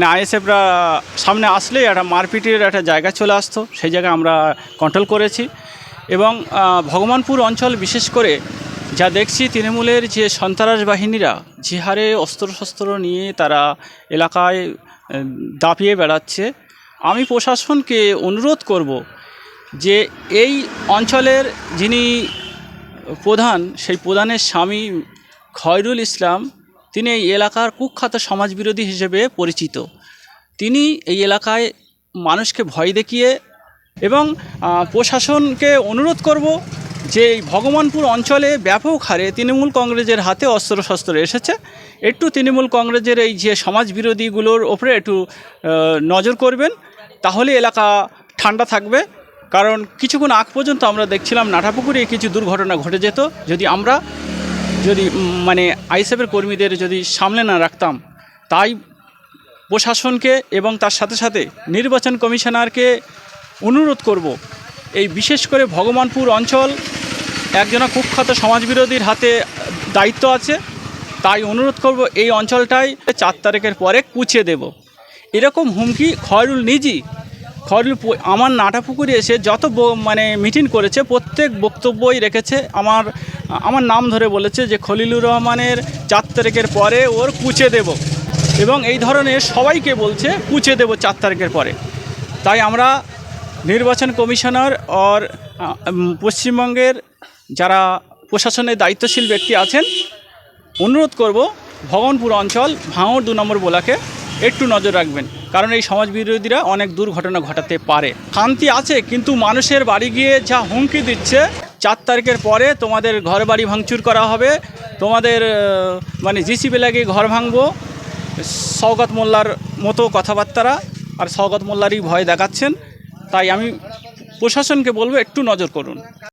মানে আইএসএফরা সামনে আসলেই একটা মারপিটের একটা জায়গা চলে আসতো, সেই জায়গায় আমরা কন্ট্রোল করেছি। এবং ভগবানপুর অঞ্চল বিশেষ করে যা দেখছি তৃণমূলের যে সন্ত্রাস বাহিনীরা যে হারে অস্ত্রশস্ত্র নিয়ে তারা এলাকায় দাপিয়ে বেড়াচ্ছে। আমি প্রশাসনকে অনুরোধ করব যে এই অঞ্চলের যিনি প্রধান, সেই প্রধানের স্বামী খয়রুল ইসলাম তিনি এই এলাকার কুখ্যাত সমাজবিরোধী হিসেবে পরিচিত। তিনি এই এলাকায় মানুষকে ভয় দেখিয়ে এবং প্রশাসনকে অনুরোধ করব যে এই ভগবানপুর অঞ্চলে ব্যাপক হারে তৃণমূল কংগ্রেসের হাতে অস্ত্রশস্ত্র এসেছে। একটু তৃণমূল কংগ্রেসের এই যে সমাজবিরোধীগুলোর ওপরে একটু নজর করবেন, তাহলে এলাকা ঠান্ডা থাকবে। কারণ কিছুক্ষণ আগ পর্যন্ত আমরা দেখছিলাম নাটাপুকুরে কিছু দুর্ঘটনা ঘটে যেত। যদি আমরা যদি মানে আইএসএফের কর্মীদের যদি সামলে না রাখতাম, তাই প্রশাসনকে এবং তার সাথে সাথে নির্বাচন কমিশনারকে অনুরোধ করব, এই বিশেষ করে ভগবানপুর অঞ্চল একজনা কুখ্যাত সমাজবিরোধীর হাতে দায়িত্ব আছে, তাই অনুরোধ করব এই অঞ্চলটাই চার তারিখের পরে কুচিয়ে দেব। এরকম হুমকি খয়রুল নিজই, খয়রুল আমার নাটাপুকুরে এসে যত মানে মিটিং করেছে, প্রত্যেক বক্তব্যই রেখেছে আমার আমার নাম ধরে বলেছে যে খলিলুর রহমানের চার তারিখের পরে ওর কুচে দেব। এবং এই ধরনের সবাইকে বলছে কুচে দেব চার তারিখের পরে। তাই আমরা নির্বাচন কমিশনার উম, পশ্চিমবঙ্গের যারা প্রশাসনের দায়িত্বশীল ব্যক্তি আছেন অনুরোধ করব ভগবানপুর অঞ্চল ভাঙড় দু নম্বর বোলাকে একটু নজর রাখবেন। কারণ এই সমাজ বিরোধীরা অনেক দুর্ঘটনা ঘটাতে পারে। শান্তি আছে কিন্তু মানুষের বাড়ি গিয়ে যা হুমকি দিচ্ছে তারিখের পরে তোমাদের ঘর বাড়ি ভাঙচুর করা হবে। তোমাদের মানে মানে জিসিবি লাগিয়ে ঘর ভাঙবো। সৌগত মোল্লার মতো কথাবার্তারা আর সৌগত মোল্লারই ভয় দেখাচ্ছেন। তাই আমি প্রশাসনকে বলব, একটু নজর করুন।